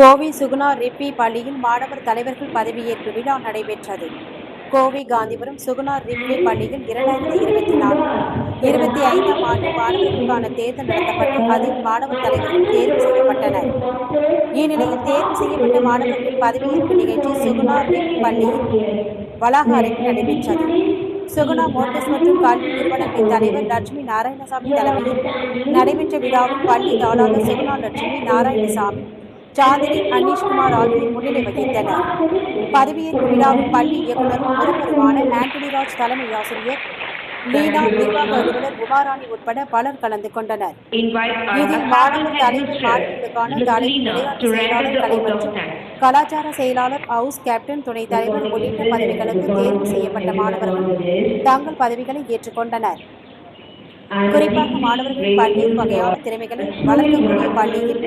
கோவை சுகுணா ரிப்பி பள்ளியில் மாணவர் தலைவர்கள் பதவியேற்பு விழா நடைபெற்றது. கோவை காந்திபுரம் சுகுணா ரிப்பி பள்ளியில் இரண்டாயிரத்தி இருபத்தி நான்கு இருபத்தி ஐந்தாம் ஆண்டு மாணவர்களுக்கான தேர்தல் நடத்தப்பட்டு அதில் மாணவர் தலைவர்கள் தேர்வு செய்யப்பட்டனர். இந்நிலையில் தேர்வு செய்யப்பட்ட மாணவர்கள் பதவியேற்பு நிகழ்ச்சி சுகுணா ரிப்பி பள்ளியில் வளாக அரங்கில் நடைபெற்றது. சுகுணா மோட்டர்ஸ் மற்றும் கல்வி நிறுவனத்தின் தலைவர் லட்சுமி நாராயணசாமி தலைமையில் நடைபெற்ற விழாவில் பள்ளி தாளாளர் சுகுணா லட்சுமி நாராயணசாமி சாந்தினி அனீஷ்குமார் ஆகியோர் முன்னிலை வகித்தனர். பதவியேற்பு விழாவில் பள்ளி இயக்குநரும் முதல்வருமான ஆண்டனி ராஜ் தலைமை ஆசிரியர் லீனா நிர்வாக அலுவலர் உமாராணி உட்பட பலர் கலந்து கொண்டனர். இதில் மாணவர் தலைவர் மாணவர்களுக்கான தலைவர் விளையாட்டு செயலாளர் மற்றும் கலாச்சார செயலாளர் ஹவுஸ் கேப்டன் துணைத் தலைவர் உள்ளிட்ட பதவிகளுக்கு தேர்வு செய்யப்பட்ட மாணவர்கள். தங்கள் பதவிகளை ஏற்றுக்கொண்டனர். குறிப்பாக மாணவர்கள் பல்வேறு வகையான திறமைகளை வளர்க்கக்கூடிய பள்ளியில்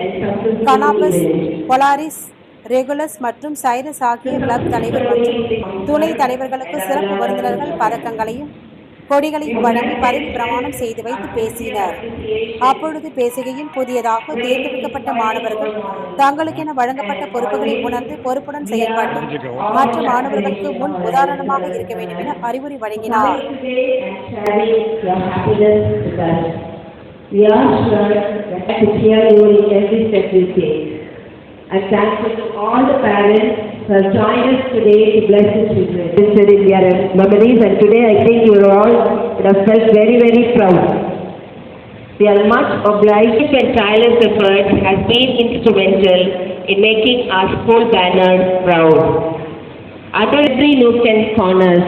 கனாபஸ் பொலாரிஸ் ரெகுலஸ் மற்றும் சைரஸ் ஆகிய கிளப் தலைவர் மற்றும் துணை தலைவர்களுக்கு சிறப்பு விருந்தினர்கள் பதக்கங்களையும் கொடிகளையும் வழங்கி பதவி பிரமாணம் செய்து வைத்து பேசினர் அப்பொழுது பேசுகையில் புதியதாக தேர்ந்தெடுக்கப்பட்ட மாணவர்கள் தங்களுக்கென வழங்கப்பட்ட பொறுப்புகளை உணர்ந்து பொறுப்புடன் செயல்பட்டு மற்ற மாணவர்களுக்கு முன் உதாரணமாக இருக்க வேண்டும் என அறிவுரை வழங்கினார் and. We are sure that to hear you in every step you take. Thankful to all the parents who have joined us today to bless the children. Listed in their memories and today I think you all would have felt very, very proud. We are much obliged and tireless effort has been instrumental in making our school banner proud. Under every nook and corners,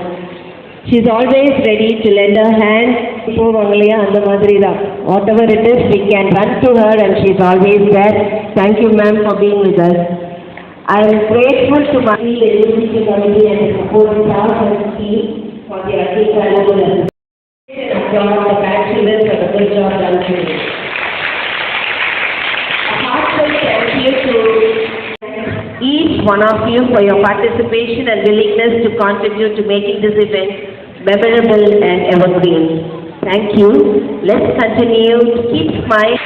she is always ready to lend her hand. போவாங்க இல்லையா அந்த மாதிரி தான் whatever it is we can run to her and she is always there thank you ma'am for being with us I am grateful to my University Committee and the support of and team for their invaluable assistance. the bachelors for the good job done today. A heartfelt thank you to each one of you for your participation and willingness to contribute to making this event memorable and evergreen. Thank you. Let's continue. Keep smiling.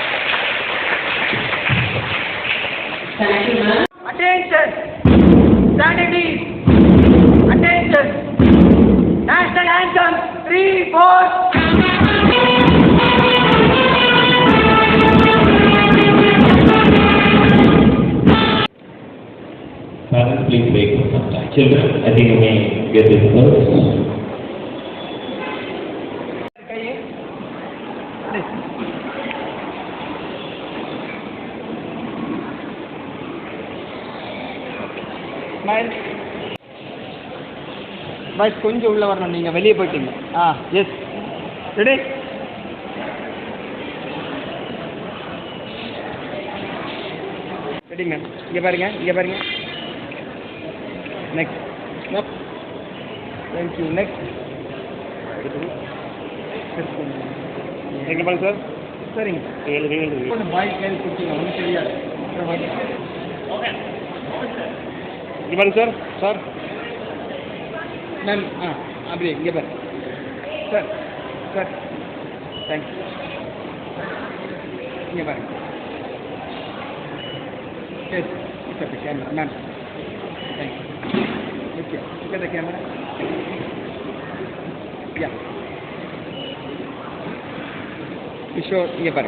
Thank you, ma'am. Attention! Saturday! Attention! National Anthem! Three, four... Parents, please wait for some time. Children, I think we may get this first. Please. Boys கொஞ்சம் உள்ள வரணும். நீங்கள் வெளியே போயிட்டீங்க. ஆ yes ready ready ma'am இங்கே பாருங்க இங்கே பாருங்க. நெக்ஸ்ட் தேங்க்யூ நெக்ஸ்ட் எங்கே பாருங்க சார் சரிங்க ஏழு ஏழு. பாய் கையில் கொடுத்தீங்க ஒன்றும் தெரியாது. बन सर सर। मैम हाँ अभी ये बन सर सर। थैंक यू ये बन camera ma'am thank you okay camera या किशोर ये बात।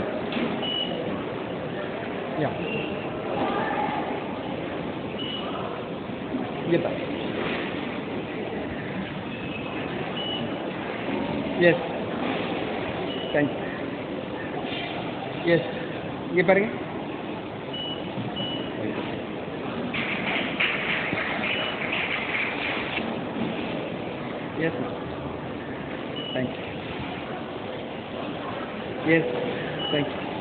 या Yes. Thank you. Yes. ये पर Yes. Thank you. Yes. Thank you.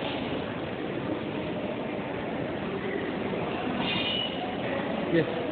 Yes.